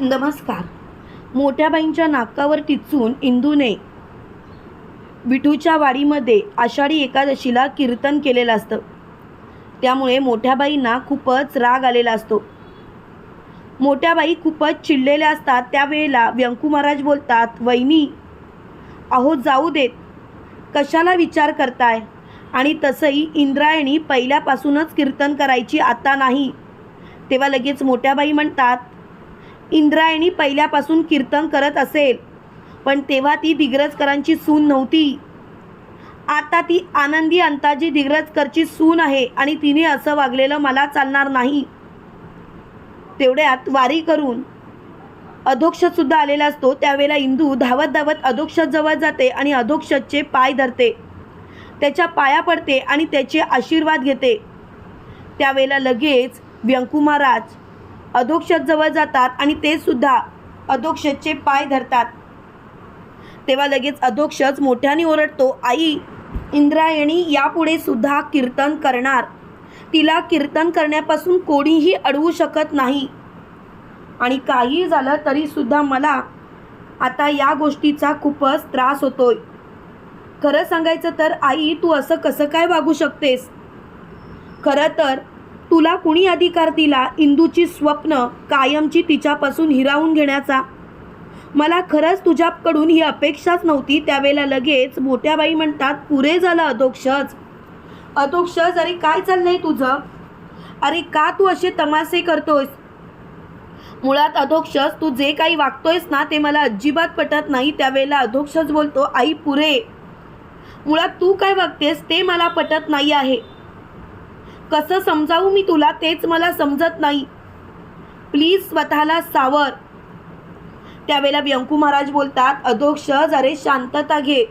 नमस्कार. मोठ्याबाईंच्या नाकावर टिचून इंदूने विठूच्या वाडीमध्ये आषाढी एकादशीला कीर्तन केलेलं असतं. त्यामुळे मोठ्याबाईंना खूपच राग आलेला असतो. मोठ्या बाई खूपच चिडलेल्या असतात. त्यावेळेला व्यंकू महाराज बोलतात वहिनी अहो जाऊ देत. कशाला विचार करताय? आणि तसंही इंद्रायणी पहिल्यापासूनच कीर्तन करायची आता नाही. तेव्हा लगेच मोठ्याबाई म्हणतात इंद्रायणी पहिल्यापासून कीर्तन करत असेल. पण तेव्हा ती दिग्रजकरांची सून नव्हती. आता ती आनंदी अंताजी दिग्रजकरची सून आहे आणि तिने असं वागलेलं मला चालणार नाही. तेवढ्यात वारी करून अधोक्षतसुद्धा आलेला असतो. त्यावेळेला इंदू धावत धावत अधोक्षत जवळ जाते आणि अधोक्षतचे पाय धरते. त्याच्या पाया पडते आणि त्याचे आशीर्वाद घेते. त्यावेळेला लगेच व्यंकुमाराज महाराज अधोक्षत जवळ जातात आणि ते सुद्धा अधोक्षतचे पाय धरतात. तेव्हा लगेच अधोक्षच मोठ्याने ओरडतो आई इंद्रायणी यापुढे सुद्धा कीर्तन करणार. तिला कीर्तन करण्यापासून कोणीही अडवू शकत नाही. आणि काही झालं तरी सुद्धा मला आता या गोष्टीचा खूपच त्रास होतोय. खरं सांगायचं तर आई तू असं कसं काय वागू शकतेस? खरं तर तुला कुणी अधिकार दिला? इंदूची स्वप्न कायमची तिच्यापासून हिरावून घेण्याचा. मला खरंच तुझ्याकडून ही अपेक्षाच नव्हती. त्यावेळेला लगेच मोठ्या बाई म्हणतात पुरे झालं अधोक्षज अधोक्षज अरे काय चाललंय तुझं? अरे का तू असे तमासे करतोयस? मुळात अधोक्षज तू जे काही वागतोयस ना ते मला अजिबात पटत नाही. त्यावेळेला अधोक्षज बोलतो आई पुरे. मुळात तू काय वागतेस ते मला पटत नाही आहे. कसं समजावू मी तुला तेच मला समजत नाही. प्लीज स्वतःला सावर. त्यावेळेला व्यंकू महाराज बोलतात अधोक्षज अरे शांतता घे.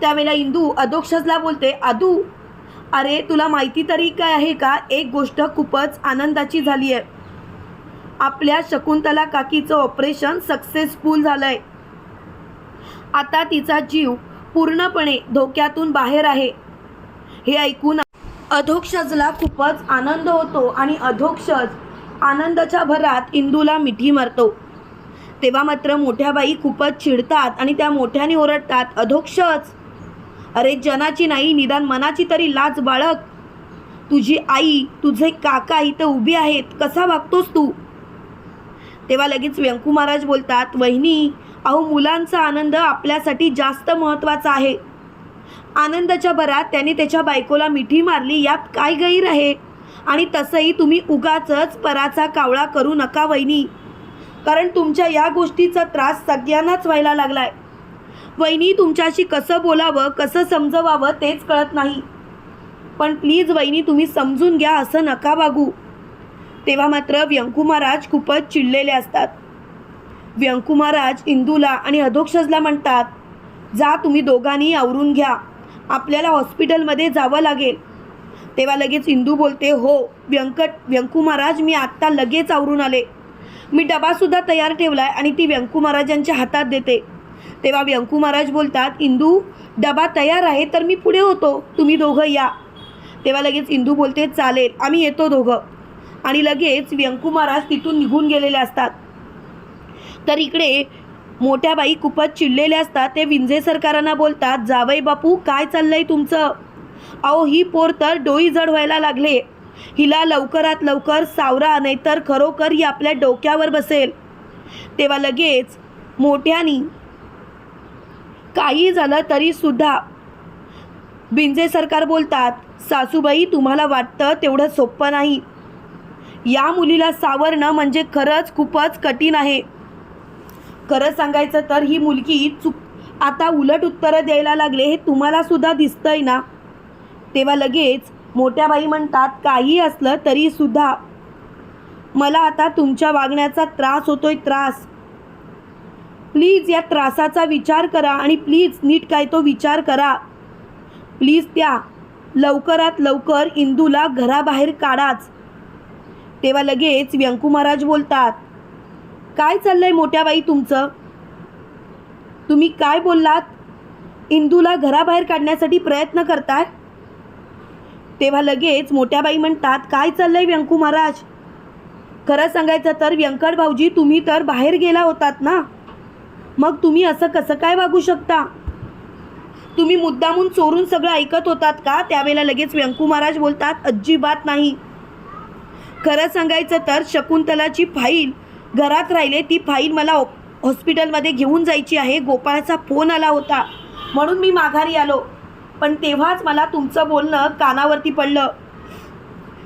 त्यावेळेला इंदू अधोक्षजला बोलते आदू अरे तुला माहिती तरी काय आहे का? एक गोष्ट खूपच आनंदाची झाली आहे. आपल्या शकुंतला काकीचं ऑपरेशन सक्सेसफुल झालं आहे आता तिचा जीव पूर्णपणे धोक्यातून बाहेर आहे. हे ऐकून अधोक्षजला खूपच आनंद होतो आणि अधोक्षज आनंदाच्या भरात इंदूला मिठी मारतो. तेव्हा मात्र मोठ्या बाई खूपच चिडतात आणि त्या मोठ्याने ओरडतात अधोक्षज! अरे जनाची नाही निदान मनाची तरी लाज बाळग. तुझी आई तुझे काका इथं उभी आहेत कसा वागतोस तू? तेव्हा लगेच व्यंकू महाराज बोलतात वहिनी अहो मुलांचा आनंद आपल्यासाठी जास्त महत्त्वाचा आहे. आनंदाच्या भरात त्याने त्याच्या बायकोला मिठी मारली यात काय गैर आहे? आणि तसंही तुम्ही उगाचच पराचा कावळा करू नका वहिनी. कारण तुमच्या या गोष्टीचा त्रास सगळ्यांनाच व्हायला लागलाय. वहिनी तुमच्याशी कसं बोलावं कसं समजवावं तेच कळत नाही. पण प्लीज वहिनी तुम्ही समजून घ्या असं नका वागू. तेव्हा मात्र व्यंकू महाराज खूपच चिडलेले असतात. व्यंकू महाराज इंदूला आणि अधोक्षजला म्हणतात जा तुम्ही दोघांनी आवरून घ्या. आपल्याला हॉस्पिटलमध्ये जावं लागेल. तेव्हा लगेच इंदू बोलते हो व्यंकट व्यंकू महाराज मी आत्ता लगेच आवरून आले. मी डबासुद्धा तयार ठेवला आहे आणि ती व्यंकू महाराजांच्या हातात देते. तेव्हा व्यंकू महाराज बोलतात इंदू डबा तयार आहे तर मी पुढे होतो. तुम्ही दोघं या. तेव्हा लगेच इंदू बोलते चालेल आम्ही येतो दोघं. आणि लगेच व्यंकू महाराज तिथून निघून गेलेले असतात. तर इकडे मोठ्या बाई खूपच चिडलेल्या असतात. ते विंझे सरकारांना बोलतात जावई बापू काय चाललंय तुमचं? अहो ही पोर तर डोई जड व्हायला लागले. हिला लवकरात लवकर सावरा नाहीतर खरोखर ही आपल्या डोक्यावर बसेल. तेव्हा लगेच मोठ्यानी काही झालं तरी सुद्धा बिंजे सरकार बोलतात सासूबाई तुम्हाला वाटतं तेवढं सोपं नाही. या मुलीला सावरणं म्हणजे खरंच खूपच कठीण आहे. खरं सांगायचं तर ही मुलगी चुक आता उलट उत्तरं द्यायला लागले हे तुम्हाला सुद्धा दिसतंय ना? तेव्हा लगेच मोठ्या बाई म्हणतात काही असलं तरी सुद्धा मला आता तुमच्या वागण्याचा त्रास होतोय त्रास. प्लीज या त्रासाचा विचार करा आणि प्लीज नीट काय तो विचार करा. प्लीज त्या लवकरात लवकर इंदूला घराबाहेर काढाच. तेव्हा लगेच व्यंकू महाराज बोलतात काय चाललंय मोठ्या बाई तुमचं? तुम्ही काय बोललात? इंदूला घराबाहेर काढण्यासाठी प्रयत्न करताय? तेव्हा लगेच मोठ्या बाई म्हणतात काय चाललंय व्यंकू महाराज? खरं सांगायचं तर व्यंकट भाऊजी तुम्ही तर बाहेर गेला होतात ना? मग तुम्ही असं कसं काय वागू शकता? तुम्ही मुद्दामून चोरून सगळं ऐकत होतात का? त्यावेळेला लगेच व्यंकू महाराज बोलतात अजिबात नाही. खरं सांगायचं तर शकुंतलाची फाईल घरात राहिले ती फाईल मला हो- हॉस्पिटलमध्ये घेऊन जायची आहे. गोपाळचा फोन आला होता. म्हणून मी माघारी आलो. पण तेव्हाच मला तुमचं बोलणं कानावरती पडलं.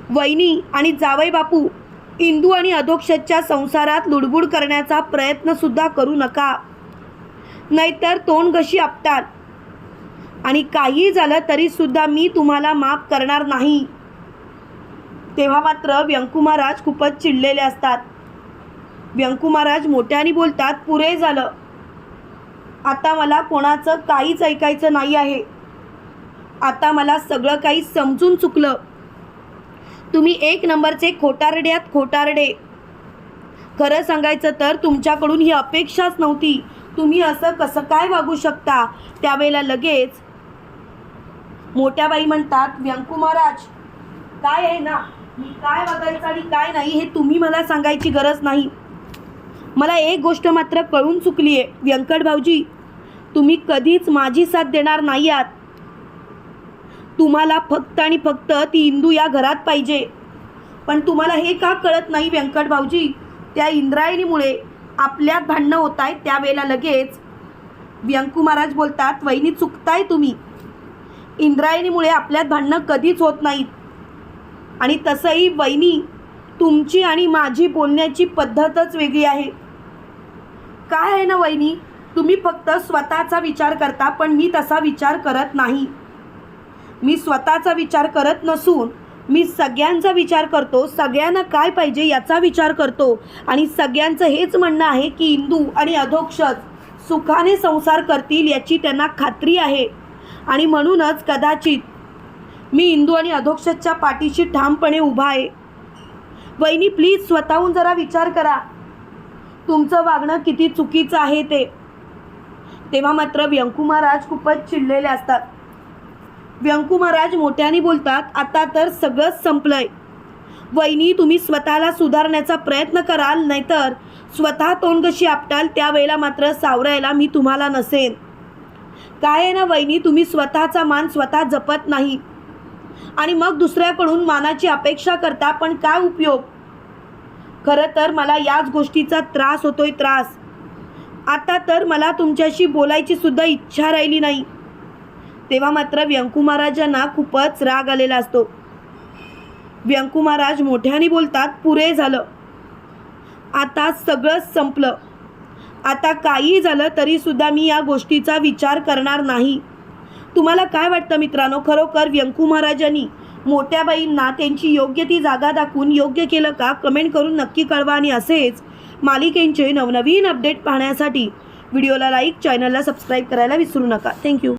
वहिनी आणि जावई बापू इंदू आणि अधोक्षच्या संसारात लुडबुड करण्याचा प्रयत्नसुद्धा करू नका. नाहीतर तोंडगशी आपतात आणि काही झालं तरीसुद्धा मी तुम्हाला माफ करणार नाही. तेव्हा मात्र व्यंकू महाराज खूपच चिडलेले असतात. व्यंकू महाराज मोठ्याने बोलतात पुरे झालं. आता मला कोणाचं काहीच ऐकायचं नाही आहे. आता मला सगळं काही समजून चुकलं. तुम्ही एक नंबरचे खोटारड्यात खोटारडे. खरं सांगायचं तर तुमच्याकडून ही अपेक्षाच नव्हती. तुम्ही असं कसं काय वागू शकता? त्यावेळेला लगेच मोठ्या बाई म्हणतात व्यंकू महाराज काय आहे ना? मी काय वागायचं आणि काय नाही हे तुम्ही मला सांगायची गरज नाही. मला एक गोष्ट मात्र कळून चुकली आहे. व्यंकट भाऊजी तुम्ही कधीच माझी साथ देणार नाही आहात तुम्हाला फक्त आणि फक्त ती इंदू या घरात पाहिजे. पण तुम्हाला हे का कळत नाही व्यंकट भाऊजी? त्या इंद्रायणीमुळे आपल्यात भांडणं होत आहेत त्यावेळेला लगेच. व्यंकू महाराज बोलतात वहिनी चुकताय तुम्ही. इंद्रायणीमुळे आपल्यात भांडणं कधीच होत नाहीत. आणि तसंही वहिनी तुमची आणि माझी बोलण्याची पद्धतच वेगळी आहे. काय आहे ना वहिनी? तुम्ही फक्त स्वतःचा विचार करता पण मी तसा विचार करत नाही. मी स्वतःचा विचार करत नसून मी सगळ्यांचा विचार करतो. सगळ्यांना काय पाहिजे याचा विचार करतो. आणि सगळ्यांचं हेच म्हणणं आहे की इंदू आणि अधोक्षज सुखाने संसार करतील याची त्यांना खात्री आहे. आणि म्हणूनच कदाचित मी इंदू आणि अधोक्षजच्या पाठीशी ठामपणे उभा आहे. वहिनी प्लीज स्वतःहून जरा विचार करा. तुमचं वागणं किती चुकीचं आहे ते. तेव्हा मात्र व्यंकू महाराज खूपच चिडलेले असतात. व्यंकू महाराज मोठ्याने बोलतात आता तर सगळंच संपलंय. वहिनी तुम्ही स्वतःला सुधारण्याचा प्रयत्न कराल नाहीतर स्वतः तोंड कशी आपटाल त्यावेळेला मात्र सावरायला मी तुम्हाला नसेन. काय आहे ना वहिनी तुम्ही स्वतःचा मान स्वतः जपत नाही. आणि मग दुसऱ्याकडून मानाची अपेक्षा करता पण काय उपयोग? खरं तर मला याच गोष्टीचा त्रास होतोय त्रास. आता तर मला तुमच्याशी बोलायची सुद्धा इच्छा राहिली नाही. तेव्हा मात्र व्यंकू महाराजांना खूपच राग आलेला असतो. व्यंकू महाराज मोठ्याने बोलतात पुरे झालं. आता सगळंच संपलं. आता काही झालं तरी सुद्धा मी या गोष्टीचा विचार करणार नाही. तुम्हाला काय वाटतं मित्रांनो? खरोखर व्यंकू महाराजांनी मोठ्या बाईंना त्यांची योग्य ती जागा दाखवून योग्य केलं का कमेंट करून नक्की कळवा आणि असेच मालिकेंचे नवनवीन अपडेट पाहण्यासाठी. व्हिडिओला लाईक चॅनलला सबस्क्राईब करायला विसरू नका. थँक्यू